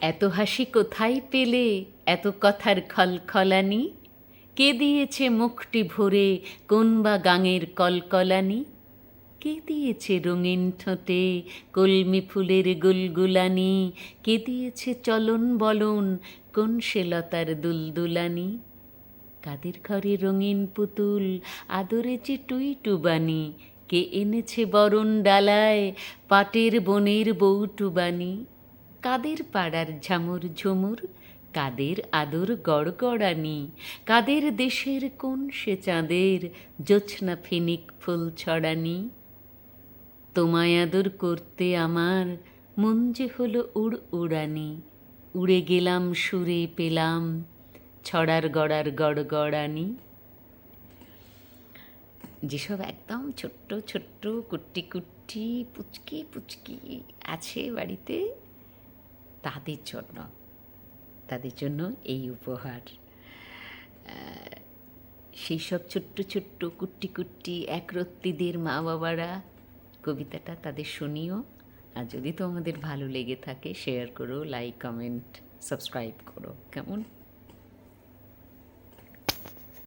এত হাসি কোথায় পেলে? এত কথার খলখলানি? কে দিয়েছে মুখটি ভরে কোন বা গাঙের কলকলানি? কে দিয়েছে রঙিন ঠোঁটে কলমি ফুলের গুলগুলানি? কে দিয়েছে চলন বলন কোন সে লতার দুলদুলানি? কাদের ঘরে রঙিন পুতুল, আদরে যে টুই টুবানি? কে এনেছে বরণ ডালায় পাটের বনের বউটুবানি? কাদের পাড়ার ঝামুর ঝুমুর, কাদের আদর গড়গড়ানি কাদের দেশের কোন সে চাঁদের জোছনা ফিনিক ফুল ছড়ানি? তোমায় আদর করতে আমার মন যে হলো উড় উড়ানি, উড়ে গেলাম, সুরে পেলাম ছড়ার গড়ার গড়গড়ানি যেসব একদম ছোট্ট ছোট্ট কুট্টি কুট্টি পুচকি পুচকি আছে বাড়িতে তাদের জন্য তাদের জন্য এই উপহার। সেই সব ছোট্ট ছোট্ট কুট্টি কুট্টি একরত্তিদের মা বাবারা কবিতাটা তাদের শুনিও। আর যদি তোমাদের ভালো লেগে থাকে শেয়ার করো লাইক কমেন্ট সাবস্ক্রাইব করো। কেমন?